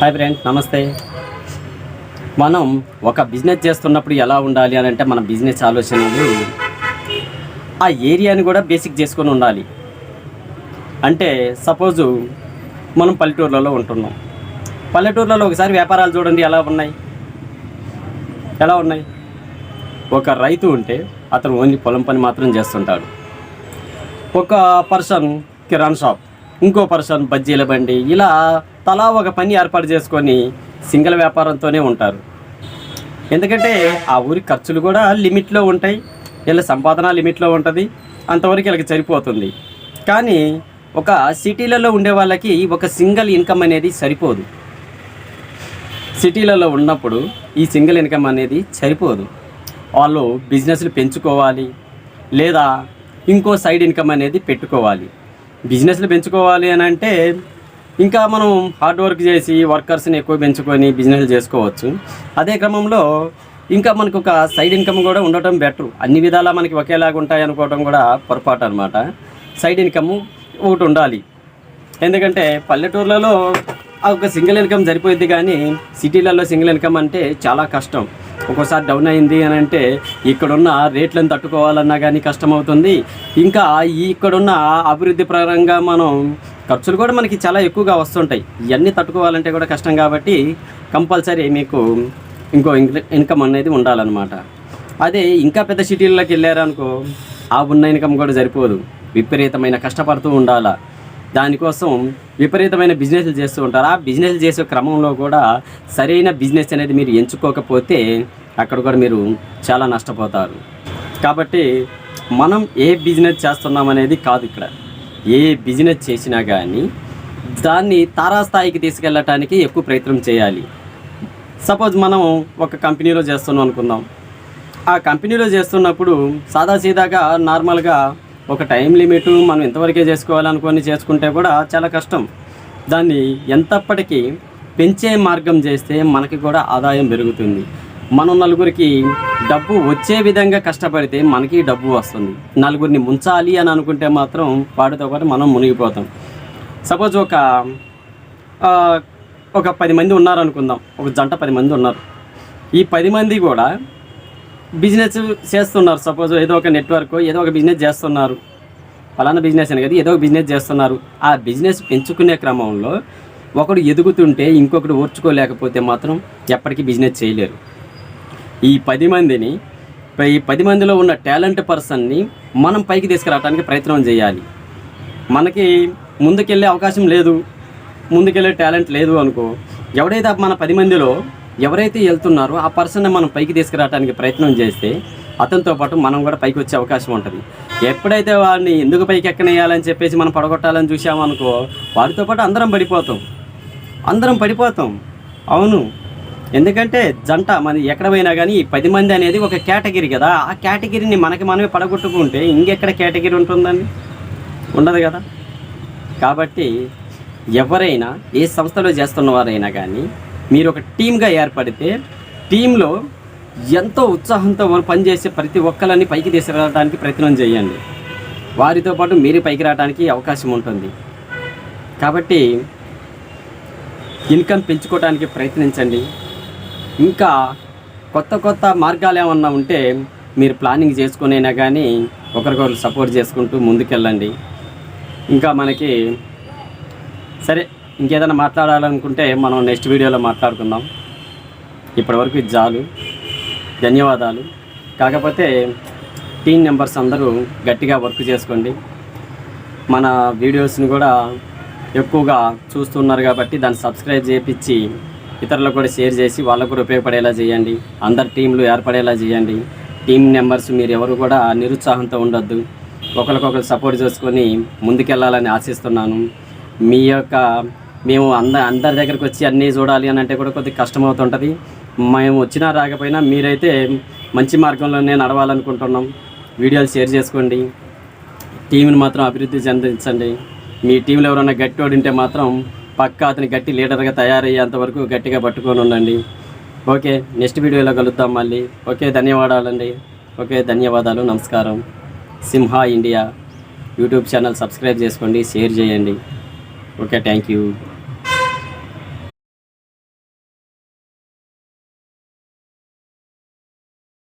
Hi friend నమస్తే. మనం ఒక బిజినెస్ చేస్తున్నప్పుడు ఎలా ఉండాలి అని అంటే మన బిజినెస్ ఆలోచనలు ఆ ఏరియాని కూడా బేసిక్ చేసుకొని ఉండాలి. అంటే సపోజు మనం పల్లెటూర్లలో ఉంటున్నాం. పల్లెటూర్లలో ఒకసారి వ్యాపారాలు చూడండి ఎలా ఉన్నాయి? ఎలా ఉన్నాయి? ఒక రైతు ఉంటే అతను ఓన్లీ పొలం పని మాత్రం చేస్తుంటాడు. ఒక పర్సన్ కిరాణ్ షాప్ ఇంకో పర్సన్ బజ్జీల బండి ఇలా తలా ఒక పని ఏర్పాటు చేసుకొని సింగిల్ వ్యాపారంతోనే ఉంటారు. ఎందుకంటే ఆ ఊరి ఖర్చులు కూడా లిమిట్లో ఉంటాయి వీళ్ళ సంపాదన లిమిట్లో ఉంటుంది అంతవరకు వీళ్ళకి సరిపోతుంది. కానీ ఒక సిటీలలో ఉండే వాళ్ళకి ఒక సింగిల్ ఇన్కమ్ అనేది సరిపోదు. సిటీలలో ఉన్నప్పుడు ఈ సింగిల్ ఇన్కమ్ అనేది సరిపోదు. వాళ్ళు బిజినెస్లు పెంచుకోవాలి లేదా ఇంకో సైడ్ ఇన్కమ్ అనేది పెట్టుకోవాలి. బిజినెస్లు పెంచుకోవాలి అని అంటే ఇంకా మనం హార్డ్ వర్క్ చేసి వర్కర్స్ని ఎక్కువ పెంచుకొని బిజినెస్ చేసుకోవచ్చు. అదే క్రమంలో ఇంకా మనకు ఒక సైడ్ ఇన్కమ్ కూడా ఉండటం బెటర్ అన్ని విధాలా మనకి ఒకేలాగా ఉంటాయి అనుకోవడం కూడా పొరపాటు అనమాట సైడ్ ఇన్కమ్ ఒకటి ఉండాలి. ఎందుకంటే పల్లెటూర్లలో ఆ ఒక సింగిల్ ఇన్కమ్ సరిపోయింది కానీ సిటీలలో సింగిల్ ఇన్కమ్ అంటే చాలా కష్టం. ఒక్కోసారి డౌన్ అయింది అని అంటే ఇక్కడున్న రేట్లను తట్టుకోవాలన్నా కానీ కష్టం అవుతుంది ఇంకా ఈ ఇక్కడున్న అభివృద్ధి పరంగా మనం ఖర్చులు కూడా మనకి చాలా ఎక్కువగా వస్తుంటాయి. ఇవన్నీ తట్టుకోవాలంటే కూడా కష్టం కాబట్టి కంపల్సరీ మీకు ఇంకో ఇన్కమ్ అనేది ఉండాలన్నమాట. అదే ఇంకా పెద్ద సిటీల్లోకి వెళ్ళారనుకో ఆ ఉన్న ఇన్కమ్ కూడా సరిపోదు. విపరీతమైన కష్టపడుతూ ఉండాలా. దానికోసం విపరీతమైన బిజినెస్లు చేస్తూ ఉంటారు. ఆ బిజినెస్ చేసే క్రమంలో కూడా సరైన బిజినెస్ అనేది మీరు ఎంచుకోకపోతే అక్కడ కూడా మీరు చాలా నష్టపోతారు. కాబట్టి మనం ఏ బిజినెస్ చేస్తున్నాం అనేది కాదు ఇక్కడ. ఏ బిజినెస్ చేసినా కానీ దాన్ని తారాస్థాయికి తీసుకెళ్ళటానికి ఎక్కువ ప్రయత్నం చేయాలి. సపోజ్ మనం ఒక కంపెనీలో చేస్తున్నాం అనుకుందాం. ఆ కంపెనీలో చేస్తున్నప్పుడు సాదాసీదాగా నార్మల్గా ఒక టైం లిమిట్ మనం ఇంతవరకే చేసుకోవాలనుకొని చేసుకుంటే కూడా చాలా కష్టం. దాన్ని ఎంతప్పటికీ పెంచే మార్గం చేస్తే మనకి కూడా ఆదాయం పెరుగుతుంది. మనం నలుగురికి డబ్బు వచ్చే విధంగా కష్టపడితే మనకి డబ్బు వస్తుంది. నలుగురిని ముంచాలి అని అనుకుంటే మాత్రం వాటితో పాటు మనం మునిగిపోతాం. సపోజ్ ఒక ఒక పది మంది ఉన్నారు అనుకుందాం ఒక జంట పది మంది ఉన్నారు. ఈ పది మంది కూడా బిజినెస్ చేస్తున్నారు. సపోజ్ ఏదో ఒక నెట్వర్క్ ఏదో ఒక బిజినెస్ చేస్తున్నారు. ఫలానా బిజినెస్ అని కదా ఏదో ఒక బిజినెస్ చేస్తున్నారు. ఆ బిజినెస్ పెంచుకునే క్రమంలో ఒకడు ఎదుగుతుంటే ఇంకొకటి ఓర్చుకోలేకపోతే మాత్రం ఎప్పటికీ బిజినెస్ చేయలేరు. ఈ పది మందిని ఈ పది మందిలో ఉన్న టాలెంట్ పర్సన్ని మనం పైకి తీసుకురావడానికి ప్రయత్నం చేయాలి. మనకి ముందుకెళ్ళే అవకాశం లేదు ముందుకెళ్ళే టాలెంట్ లేదు అనుకో ఎవడైతే మన పది మందిలో ఎవరైతే వెళ్తున్నారో ఆ పర్సన్ని మనం పైకి తీసుకురావడానికి ప్రయత్నం చేస్తే అతనితో పాటు మనం కూడా పైకి వచ్చే అవకాశం ఉంటుంది. ఎప్పుడైతే వాడిని ఎందుకు పైకి ఎక్కనేయాలని చెప్పేసి మనం పడగొట్టాలని చూసామనుకో వాడితో పాటు అందరం పడిపోతాం. అందరం పడిపోతాం. అవును. ఎందుకంటే జంట మన ఎక్కడ పోయినా కానీ పది మంది అనేది ఒక కేటగిరీ కదా. ఆ కేటగిరీని మనకి మనమే పడగొట్టుకుంటే ఇంకెక్కడ కేటగిరీ ఉంటుందండి? ఉండదు కదా. కాబట్టి ఎవరైనా ఏ సంస్థలో చేస్తున్న వారైనా కానీ మీరు ఒక టీమ్గా ఏర్పడితే టీంలో ఎంతో ఉత్సాహంతో వారు పనిచేసే ప్రతి ఒక్కరిని పైకి తీసుకురావడానికి ప్రయత్నం చేయండి. వారితో పాటు మీరు పైకి రావడానికి అవకాశం ఉంటుంది. కాబట్టి ఇన్కమ్ పెంచుకోవడానికి ప్రయత్నించండి. ఇంకా కొత్త కొత్త మార్గాలు ఏమన్నా ఉంటే మీరు ప్లానింగ్ చేసుకునేనా కానీ ఒకరికొకరు సపోర్ట్ చేసుకుంటూ ముందుకెళ్ళండి. ఇంకా మనకి సరే ఇంకేదైనా మాట్లాడాలనుకుంటే మనం నెక్స్ట్ వీడియోలో మాట్లాడుకుందాం. ఇప్పటివరకు ఇది చాలు. ధన్యవాదాలు. కాకపోతే టీం మెంబర్స్ అందరూ గట్టిగా వర్క్ చేసుకోండి. మన వీడియోస్ని కూడా ఎక్కువగా చూస్తున్నారు కాబట్టి దాన్ని సబ్స్క్రైబ్ చేయించి ఇతరులకు కూడా షేర్ చేసి వాళ్ళకు కూడా ఉపయోగపడేలా చేయండి. అందరు టీంలు ఏర్పడేలా చేయండి. టీం మెంబర్స్ మీరు ఎవరు కూడా నిరుత్సాహంతో ఉండొద్దు. ఒకరికొకరు సపోర్ట్ చేసుకొని ముందుకెళ్ళాలని ఆశిస్తున్నాను. మీ యొక్క మేము అంద అందరి దగ్గరికి వచ్చి అన్నీ చూడాలి అని అంటే కూడా కొద్దిగా కష్టమవుతుంటుంది. మేము వచ్చినా రాకపోయినా మీరైతే మంచి మార్గంలోనే నడవాలనుకుంటున్నాం. వీడియోలు షేర్ చేసుకోండి. టీంని మాత్రం అభివృద్ధి చెందించండి. మీ టీంలో ఎవరైనా గట్టివాడు ఉంటే మాత్రం పక్కా అతని గట్టి లీడర్గా తయారయ్యేంత వరకు గట్టిగా పట్టుకొని ఉండండి. ఓకే నెక్స్ట్ వీడియోలో కలుద్దాం మళ్ళీ. ఓకే ధన్యవాదాలండి. ఓకే ధన్యవాదాలు నమస్కారం. Simha India YouTube channel subscribe చేసుకోండి షేర్ చేయండి. Okay thank you.